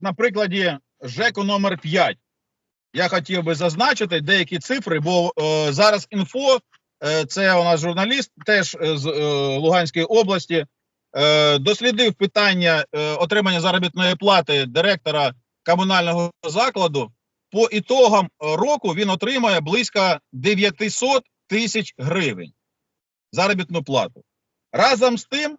на прикладі ЖЕКу номер 5 я хотів би зазначити деякі цифри, бо е, зараз інфо, е, це у нас журналіст, теж е, з е, Луганської області, е, дослідив питання е, отримання заробітної плати директора комунального закладу. По ітогам року він отримає близько 900 тисяч гривень заробітну плату. Разом з тим,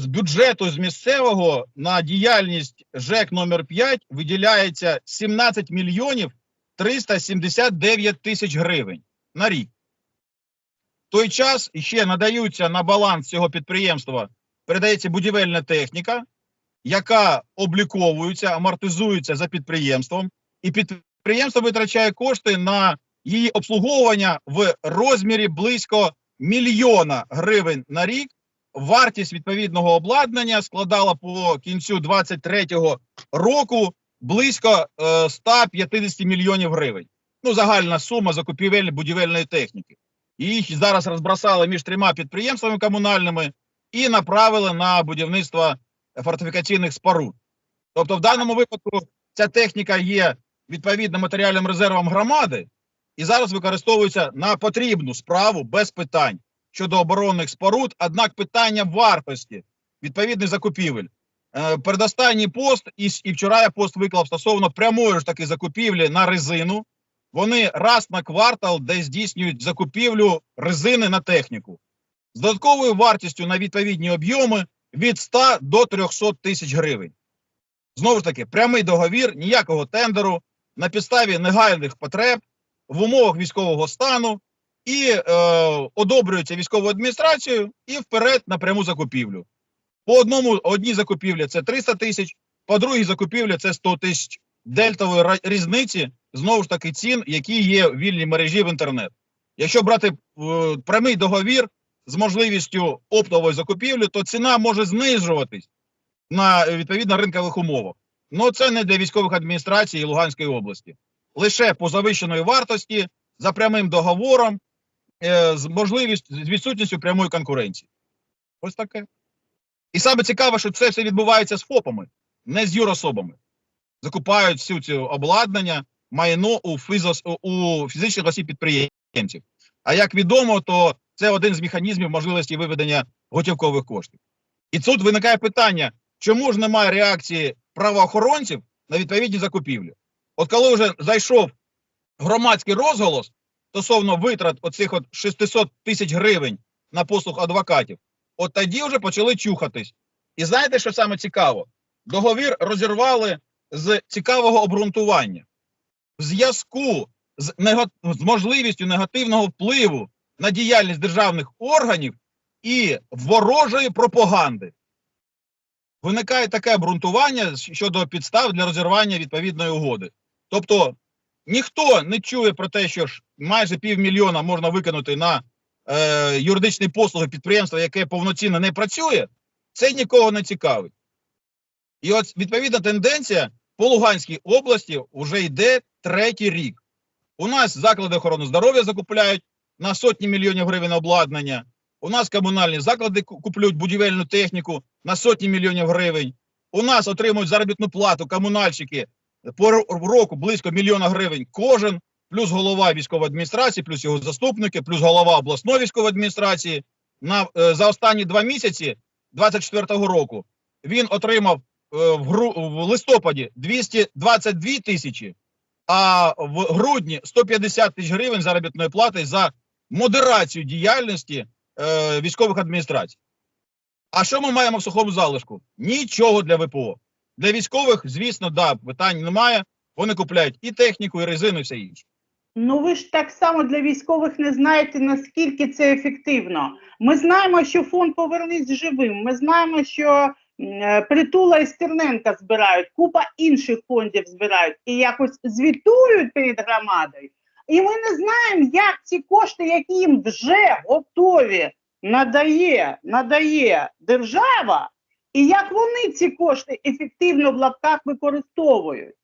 з бюджету з місцевого на діяльність ЖЕК номер 5 виділяється 17 мільйонів 379 тисяч гривень на рік. В той час ще надаються на баланс цього підприємства, передається будівельна техніка, яка обліковується, амортизується за підприємством, і підприємство витрачає кошти на її обслуговування в розмірі близько мільйона гривень на рік. Вартість відповідного обладнання складала по кінцю 23-го року близько е, 150 мільйонів гривень. Ну, загальна сума закупівель будівельної техніки. Їх зараз розбросали між трьома підприємствами комунальними і направили на будівництво фортифікаційних споруд. Тобто, в даному випадку ця техніка є відповідно матеріальним резервом громади і зараз використовується на потрібну справу без питань щодо оборонних споруд. Однак питання вартості відповідних закупівель. Е, передостанній пост і, і вчора я пост виклав стосовно прямої ж таки закупівлі на резину. Вони раз на квартал де здійснюють закупівлю резини на техніку з додатковою вартістю на відповідні об'єми від 100 до 300 тисяч гривень. Знову ж таки, прямий договір, ніякого тендеру на підставі негайних потреб в умовах військового стану і е, одобрюється військовою адміністрацією і вперед на пряму закупівлю. По одному одній закупівлі це 300 тисяч, по другій закупівлі це 100 тисяч дельтової різниці, знову ж таки, цін, які є в вільній мережі в інтернет. Якщо брати е, прямий договір з можливістю оптової закупівлі, то ціна може знижуватись на е, відповідно ринкових умовах. Ну це не для військових адміністрацій Луганської області. Лише по завищеної вартості за прямим договором з можливістю з відсутністю прямої конкуренції. Ось таке. І саме цікаве, що це все відбувається з ФОПами, не з юрособами. Закупають всю цю обладнання, майно у, фізос, у фізичних осіб підприємців. А як відомо, то це один з механізмів можливості виведення готівкових коштів. І тут виникає питання, чому ж немає реакції правоохоронців на відповідні закупівлі? От коли вже зайшов громадський розголос стосовно витрат оцих от 600 тисяч гривень на послуг адвокатів, от тоді вже почали чухатись. І знаєте, що саме цікаво? Договір розірвали з цікавого обґрунтування. В зв'язку з, него... з можливістю негативного впливу на діяльність державних органів і ворожої пропаганди. Виникає таке обґрунтування щодо підстав для розірвання відповідної угоди. Тобто ніхто не чує про те, що ж майже півмільйона можна викинути на е, юридичні послуги підприємства, яке повноцінно не працює, це нікого не цікавить. І от відповідна тенденція по Луганській області вже йде третій рік. У нас заклади охорони здоров'я закупляють на сотні мільйонів гривень обладнання. У нас комунальні заклади ку- куплюють будівельну техніку на сотні мільйонів гривень. У нас отримують заробітну плату комунальщики по року близько мільйона гривень кожен, плюс голова військової адміністрації, плюс його заступники, плюс голова обласної військової адміністрації. На, е, за останні два місяці 24-го року він отримав е, в, гру, в листопаді 222 тисячі, а в грудні 150 тисяч гривень заробітної плати за модерацію діяльності е, військових адміністрацій. А що ми маємо в сухому залишку? Нічого для ВПО. Для військових, звісно, да, питань немає. Вони купляють і техніку, і резину, і все інше. Ну ви ж так само для військових не знаєте, наскільки це ефективно. Ми знаємо, що фонд повернись живим. Ми знаємо, що е, притула і Стерненка збирають, купа інших фондів збирають і якось звітують перед громадою. І ми не знаємо, як ці кошти, які їм вже готові, надає, надає держава, і як вони ці кошти ефективно в лапках використовують.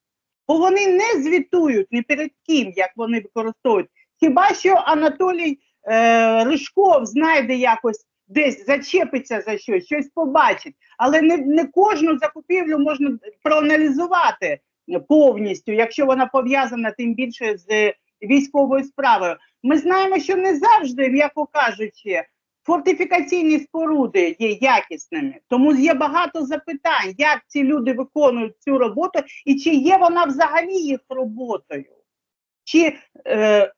Бо вони не звітують ні перед ким, як вони використовують. Хіба що Анатолій е, Ришков знайде якось десь зачепиться за щось, щось побачить. Але не, не кожну закупівлю можна проаналізувати повністю, якщо вона пов'язана тим більше з військовою справою. Ми знаємо, що не завжди, м'яко кажучи, фортифікаційні споруди є якісними. Тому є багато запитань, як ці люди виконують цю роботу, і чи є вона взагалі їх роботою. Чи е,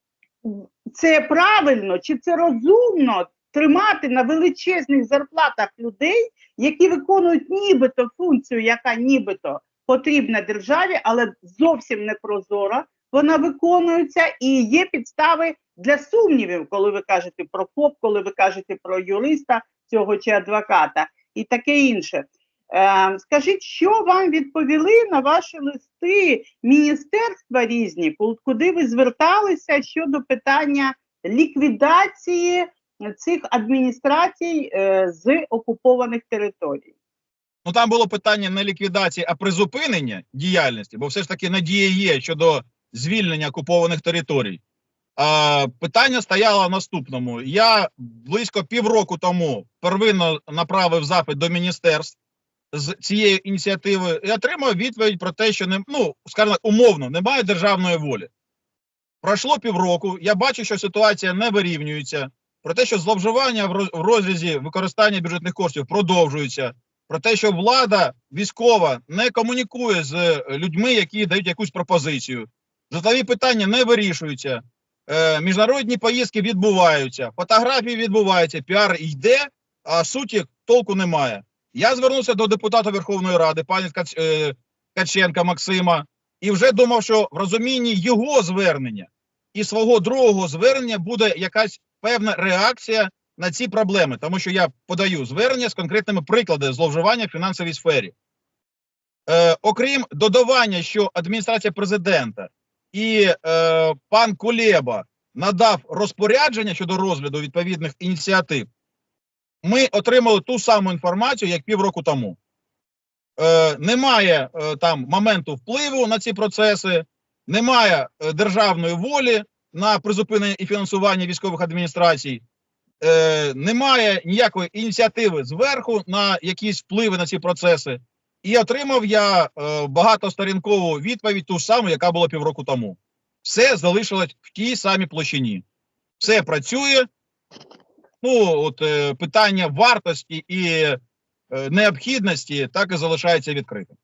це правильно, чи це розумно тримати на величезних зарплатах людей, які виконують нібито функцію, яка нібито потрібна державі, але зовсім не прозора. Вона виконується і є підстави для сумнівів, коли ви кажете про ФОП, коли ви кажете про юриста цього чи адвоката, і таке інше. Е, скажіть, що вам відповіли на ваші листи міністерства різні, куди ви зверталися щодо питання ліквідації цих адміністрацій е, з окупованих територій? Ну там було питання не ліквідації, а призупинення діяльності, бо все ж таки надія є щодо звільнення окупованих територій. А, питання стояло наступному. Я близько півроку тому первинно направив запит до міністерств з цією ініціативою і отримав відповідь про те, що не ну скажімо умовно немає державної волі. Пройшло півроку. Я бачу, що ситуація не вирівнюється. Про те, що зловживання в розрізі використання бюджетних коштів продовжуються про те, що влада військова не комунікує з е, людьми, які дають якусь пропозицію. Житлові питання не вирішуються. Е, міжнародні поїздки відбуваються, фотографії відбуваються, піар йде, а суті толку немає. Я звернувся до депутата Верховної Ради, пані Ткач, е, Ткаченка Максима, і вже думав, що в розумінні його звернення і свого другого звернення буде якась певна реакція на ці проблеми, тому що я подаю звернення з конкретними прикладами зловживання в фінансовій сфері. Е, окрім додавання, що адміністрація президента і е, пан Кулеба надав розпорядження щодо розгляду відповідних ініціатив, ми отримали ту саму інформацію, як півроку тому. Е, немає е, там моменту впливу на ці процеси, немає е, державної волі на призупинення і фінансування військових адміністрацій е, немає ніякої ініціативи зверху на якісь впливи на ці процеси. І отримав я е, багатосторінкову відповідь, ту саму, яка була півроку тому. Все залишилось в тій самій площині. Все працює. Ну, от е, питання вартості і е, необхідності так і залишається відкритим.